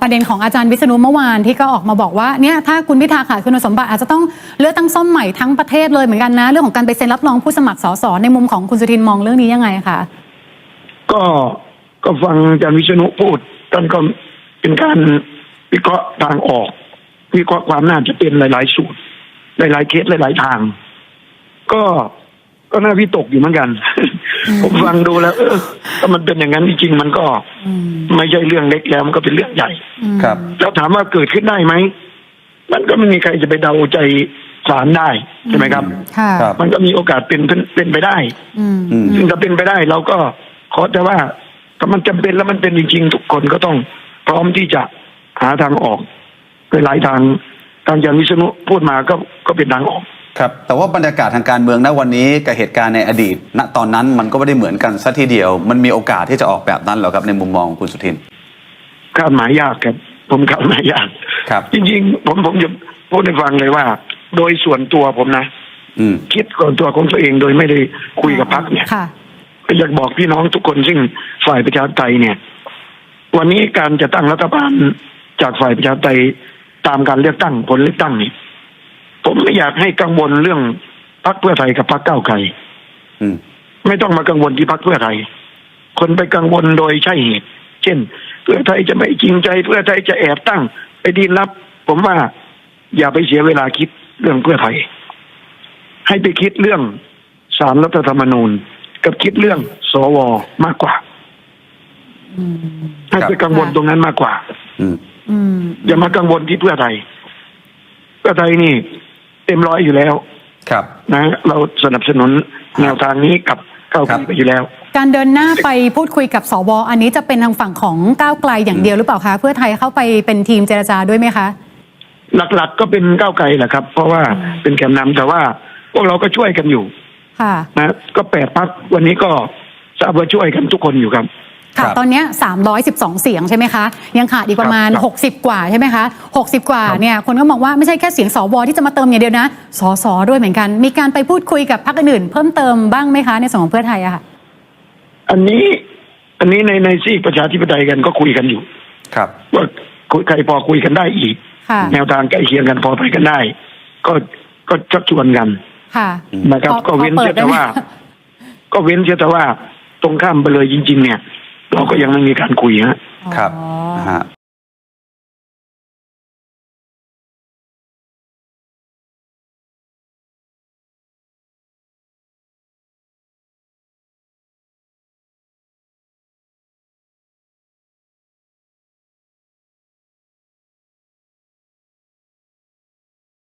ประเด็นของอาจารย์วิษณุเมื่อวานที่ก็ออกมาบอกว่าเนี่ยถ้าคุณพิธาขาดคุณสมบัติอาจจะต้องเลือกตั้งซ่อมใหม่ทั้งประเทศเลยเหมือนกันนะ เรื่องของการไปเซ็นรับรองผู้สมัครสสในมุมของคุณสุทินมองเรื่องนี้ยังไงคะก็ก็ฟังอาจารย์วิษณุพูดท่านก็เป็นการวิเคราะห์ทางออกวิเคราะห์ความน่าจะเป็นหลาย ๆ สูตร หลาย ๆ เคสหลาย ๆ ทาง ก็ก็น่าวิตกอยู่เหมือนกัน ผมฟังดูแล้วเออ ถ้ามันเป็นอย่างนั้นจริงๆมันก็อืมไม่ใช่เรื่องเล็กแล้วมันก็เป็นเรื่องใหญ่อืมครับ แล้วถามว่าเกิดขึ้นได้ไหมมันก็ไม่มีใครจะไปเดาใจศาลได้ใช่ไหมครับค่ะครับมันก็มีโอกาสเป็นเป็นเป็นไปได้อืมอืมซึ่งถ้าเป็นไปได้เราก็ขอแต่ว่าถ้ามันจำเป็นแล้วมันเป็นจริงๆ ทุกคนก็ต้องพร้อมที่จะหาทางออกหลายๆทางทางอาจารย์วิษณุพูดมาก็ก็เป็นทางออก ครับแต่ว่าบรรยากาศทางการเมืองณวันนี้กับเหตุการณ์ในอดีต ณตอนนั้นมันก็ไม่ได้เหมือนกันซะทีเดียว มันมีโอกาสที่จะออกแบบนั้นเหรอครับในมุมมองของคุณสุทินคาดหมายยากครับ ผมคาดหมายยากครับ จริงๆ ผมผมจะพูดให้ฟังเลยว่า โดยส่วนตัวผมนะอืมคิดก่อนตัวของตัวเองโดยไม่ได้คุยกับพรรคเนี่ยค่ะก็อยากบอกพี่น้องทุกคนซึ่งฝ่ายประชาธิปไตยเนี่ย วันนี้การจะตั้งรัฐบาลจากฝ่ายประชาธิปไตยตามการเลือกตั้งผลเลือกตั้งนี่ ผมไม่อยากให้กังวลเรื่องพรรคเพื่อไทยกับพรรคก้าวไกลอืมไม่ต้องมากังวลที่พรรคเพื่อไทย คนไปกังวลโดยใช่เหตุ เช่น เพื่อไทยจะไม่จริงใจ เพื่อไทยจะแอบตั้ง ไปดีนรับ ผมว่าอย่าไปเสียเวลาคิดเรื่องเพื่อไทย ให้ไปคิดเรื่องสารรัฐธรรมนูญ กับคิดเรื่องสวมากกว่าอืมให้ไปกังวลตรงนั้นมากกว่าอืมอืมอย่ามากังวลที่เพื่อไทยเพื่อไทยนี่เต็มร้อยอยู่แล้ว ครับนะ เราสนับสนุนแนวทางนี้กับก้าวไกลครับไปอยู่แล้ว การเดินหน้าไปพูดคุยกับสวอันนี้จะเป็นทางฝั่งของก้าวไกลอย่างเดียวหรือเปล่าคะเพื่อไทยเข้าไปเป็นทีมเจรจาด้วยไหมคะ หลักๆก็เป็นก้าวไกลแหละครับ เพราะว่าเป็นแกนนำแต่ว่าพวกเราก็ช่วยกันอยู่ ค่ะนะก็แปดพักวันนี้ก็ทราบว่าช่วยกันทุกคนอยู่ครับ ค่ะครับตอนเนี้ย312 เสียงใช่ไหมคะ ยังขาดอีกประมาณ ครับ 60 กว่าใช่ไหมคะ 60 กว่าครับเนี่ยคนก็มองว่าไม่ใช่แค่เสียงสวที่จะมาเติมอย่างเดียวนะสสด้วยเหมือนกัน มีการไปพูดคุยกับพรรคอื่นๆเพิ่มเติมบ้างไหมคะในส่วนของเพื่อไทยอะค่ะ อันนี้อันนี้ในในซีกประชาธิปไตยกันก็คุยกันอยู่ ครับ ว่าคุยใครพอคุยกันได้อีก ค่ะ แนวทางใกล้เคียงกันพอไปกันได้ ก็ก็ชักชวนกันค่ะนะครับ พอก็เว้นพอเปิเสีดยแต่ได้ไหมว่า ก็เว้นเสียแต่ว่าตรงข้ามไปเลยจริง ๆ เนี่ยเรา ก็ยังไม่มีการคุยฮะครับอ๋อฮะ